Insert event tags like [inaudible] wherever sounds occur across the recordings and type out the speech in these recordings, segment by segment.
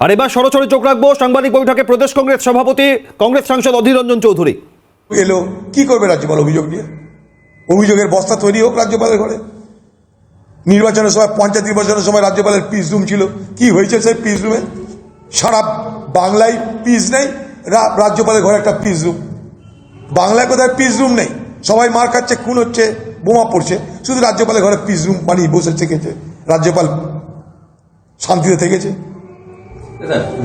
আর এবার সরাসরি চোখ রাখব, সাংবাদিক বৈঠকে প্রদেশ কংগ্রেস সভাপতি, কংগ্রেস সাংসদ অধীর রঞ্জন চৌধুরী। এলো, কি করবে রাজ্যপাল অভিযোগ নিয়ে? অভিযোগের বস্তা তৈরি হোক রাজ্যপালের ঘরে। নির্বাচনের সময়, পঞ্চায়েত নির্বাচনের সময় রাজ্যপালের পিস রুম ছিল। কি হয়েছে সেই পিস রুমে? সারা বাংলায় পিস নেই রাজ্যপালের ঘরে একটা পিস রুম। বাংলায় কোথায় পিস রুম নেই? সবাই মার খাচ্ছে, খুন হচ্ছে, বোমা পড়ছে। শুধু রাজ্যপালের ঘরে পিস রুম বানিয়ে বসে থেকেছে রাজ্যপাল শান্তিতে থেকেছে।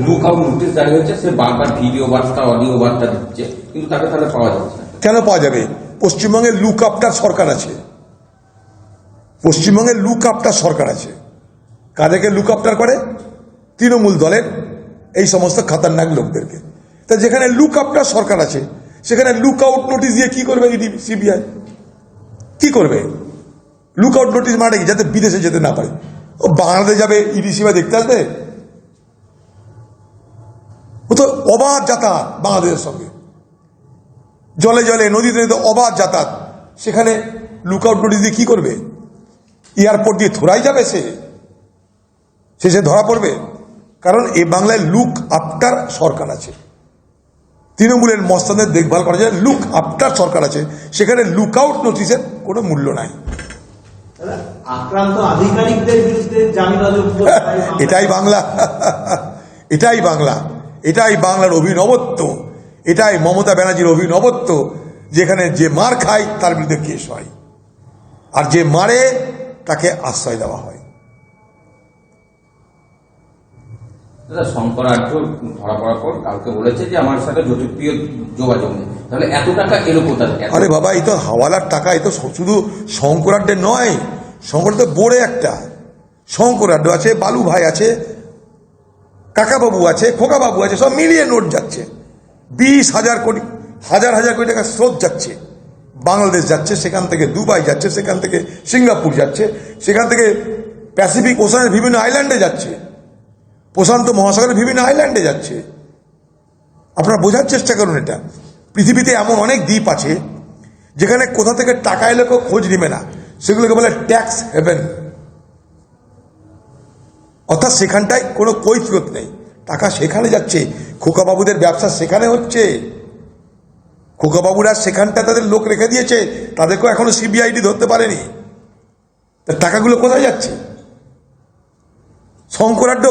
লুক হয়েছে সে বারবার ভিডিও বার্তা অডিও বার্তা দিচ্ছে, কিন্তু তাকে তাহলে পাওয়া যাচ্ছে কেন পাওয়া যাবে? পশ্চিমবঙ্গে লুক আপটার সরকার আছে। পশ্চিমবঙ্গে লুক আপটার সরকার আছে। কাদেরকে লুক আপটার করে? তৃণমূল দলের, এই সমস্ত খাতারনাক লোকদেরকে। তা যেখানে লুক আপটার সরকার আছে, সেখানে লুক আউট নোটিশ দিয়ে কি করবে ইডি সিবিআই কি করবে? লুক আউট নোটিশ মানে যাতে বিদেশে যেতে না পারে। ও বাংলাদেশ যাবে ইডি সিবিআই দেখতে আসবে? ও তো অবাধ যাতায়াত বাংলাদেশের সঙ্গে। জলে জলে নদীতে নদীতে অবাধ যাতায়াত। সেখানে লুকআউট নোটিশ দিয়ে কি করবে? এয়ারপোর্ট দিয়ে থোড়াই যাবে সে? সে সে ধরা পড়বে? কারণ এ বাংলায় লুক আফটার সরকার আছে। তৃণমূলের মস্তানদের দেখভাল করা যায় লুক আফটার সরকার আছে। সেখানে লুকআউট নোটিসের কোনো মূল্য নাই। [laughs] এটাই বাংলা। এটাই বাংলা। এটাই বাংলার অভিনবত্ব। এটাই মমতা ব্যানার্জির অভিনবত্ব যেখানে যে মার খায় তার বিরুদ্ধে কেস হয়। আর যে মারে তাকে আশ্রয় দেওয়া হয়। দাদা ধরা পড়ার পর কালকে বলেছে যে আমার সাথে জ্যোতিপ্রিয় যোগাযোগ নেই। তাহলে এত টাকা এলো কোথা আরে বাবা এই তো হাওয়ালার টাকা এই তো শুধু শঙ্করাড্ডে নয় শঙ্কর তো বোড়ে একটা। শঙ্করাড্ড আছে বালু ভাই আছে কাকাবাবু আছে, খোকাবাবু আছে, সব মিলিয়ে নোট যাচ্ছে। বিশ হাজার কোটি, হাজার হাজার কোটি টাকা স্রোত যাচ্ছে। বাংলাদেশ যাচ্ছে, সেখান থেকে দুবাই যাচ্ছে, সেখান থেকে সিঙ্গাপুর যাচ্ছে, সেখান থেকে প্যাসিফিক ওশানের বিভিন্ন আইল্যান্ডে যাচ্ছে। প্রশান্ত মহাসাগরের বিভিন্ন আইল্যান্ডে যাচ্ছে। আপনারা বোঝার চেষ্টা করুন এটা। পৃথিবীতে এমন অনেক দ্বীপ আছে, যেখানে কোথা থেকে টাকা এলে কেউ খোঁজ নেবে না। সেগুলোকে বলে ট্যাক্স হেভেন অর্থাৎ সেখানটায় কোনো কৈফিয়ত নেই। টাকা সেখানে যাচ্ছে, খোকাবাবুদের ব্যবসা সেখানে হচ্ছে। খোকাবাবুরা সেখানটা তাদের লোক রেখে দিয়েছে, তাদেরকেও এখনও সিবিআইডি ধরতে পারেনি। টাকাগুলো কোথায় যাচ্ছে? শঙ্করাড্ড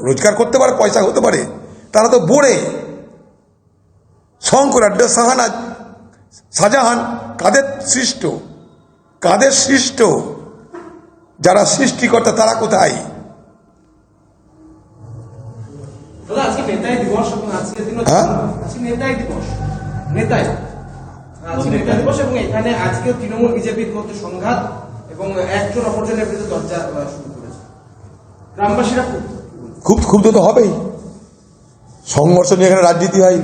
রোজগার করতে পারে, পয়সা হতে পারে, তারা তো বোড়ে। শঙ্করাড্ড শাহানা শাহজাহান কাদের সৃষ্ট? কাদের সৃষ্ট? যারা সৃষ্টিকর্তা, তারা কোথায়? আজকে নেতাই দিবস এবং আজকের দিনও হ্যাঁ? আজকে নেতাই দিবস নেতাই। আজকে নেতাই। দিবস এবং এখানে আজকে তৃণমূল বিজেপির মধ্যে সংঘাত এবং একজন অপরজনের বিরুদ্ধে দরজা শুরু করেছে। গ্রামবাসীরা খুব খুব ক্ষুব্ধ তো হবেই। সংঘর্ষ নিয়ে এখানে রাজনীতি হয়।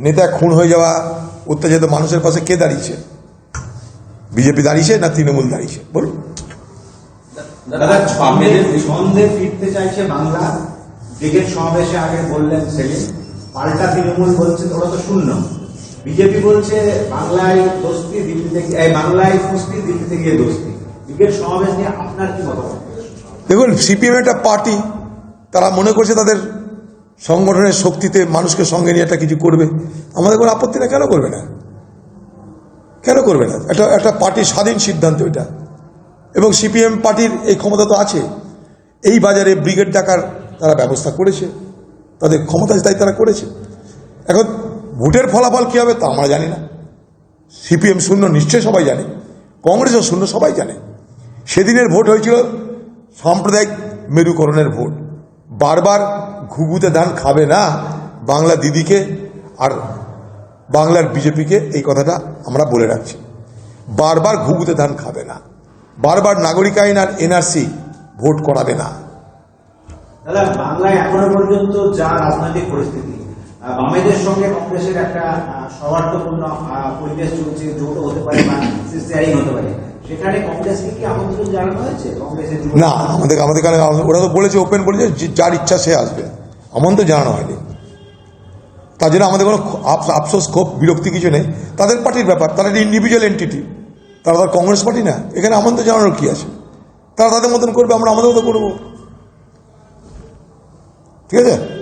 নেতা খুন হয়ে যাওয়া অত্যাচারিত মানুষের পাশে কে দাঁড়িয়েছে? বিজেপি দাঁড়িয়েছে না তৃণমূল দাঁড়িয়েছে? বলুন। দাদা ছন্দে ফিরতে চাইছে বাংলা ব্রিগেড সমাবেশে আগে বললেন সেলিম, পাল্টা তৃণমূল বলছে তোরা তো শূন্য। বিজেপি বলছে, বাংলায় দোস্তি দিল্লি থেকে বাংলায় কুস্তি দিল্লি থেকে দোস্তি। ব্রিগেড সমাবেশ নিয়ে আপনার কি মতামত? দেখুন, সিপিএম একটা পার্টি, তারা মনে করছে তাদের সংগঠনের শক্তিতে মানুষকে সঙ্গে নিয়ে একটা কিছু করবে। আমাদের কোনো আপত্তি না, কেন করবে না? কেন করবে না? একটা একটা পার্টির স্বাধীন সিদ্ধান্ত এটা। এবং সিপিএম পার্টির এই ক্ষমতা তো আছে। এই বাজারে ব্রিগেড ডাকার তারা ব্যবস্থা করেছে, তাদের ক্ষমতা তাই তারা করেছে। এখন ভোটের ফলাফল কী হবে তা আমরা জানি না। সিপিএম শূন্য নিশ্চয়ই সবাই জানে, কংগ্রেসও শূন্য সবাই জানে। সেদিনের ভোট হয়েছিল সাম্প্রদায়িক মেরুকরণের ভোট। বারবার ঘুঘুতে ধান খাবে না বাংলা দিদিকে আর বাংলার বিজেপিকে এই কথাটা আমরা বলে রাখছি। বারবার ঘুঘুতে ধান খাবে না। বারবার নাগরিক আইন আর এনআরসি ভোট করাবে না। দাদা, বাংলায় এখনও পর্যন্ত যা রাজনৈতিক পরিস্থিতি বামেদের সঙ্গে কংগ্রেসের একটা সৌহার্দ্যপূর্ণ পরিবেশ চলছে জোট হতে পারে বা শেয়ারিং হতে পারে আমন্ত্রণ না, আমাদের আমাদের কারণে ওরা তো বলেছে ওপেন বলেছে যার ইচ্ছা সে আসবে। এমন তো জানানো হয়নি। তার জন্য আমাদের কোনো আফসোস, ক্ষোভ, বিরক্তি কিছু নেই। তাদের পার্টির ব্যাপার, তারা একটা ইন্ডিভিজুয়াল এন্টিটি তারা তার কংগ্রেস পার্টি না। এখানে আমন্ত্রণ জানানোর কি আছে? তারা তাদের মতন করবে, আমরা আমাদের মতো করব। ঠিক আছে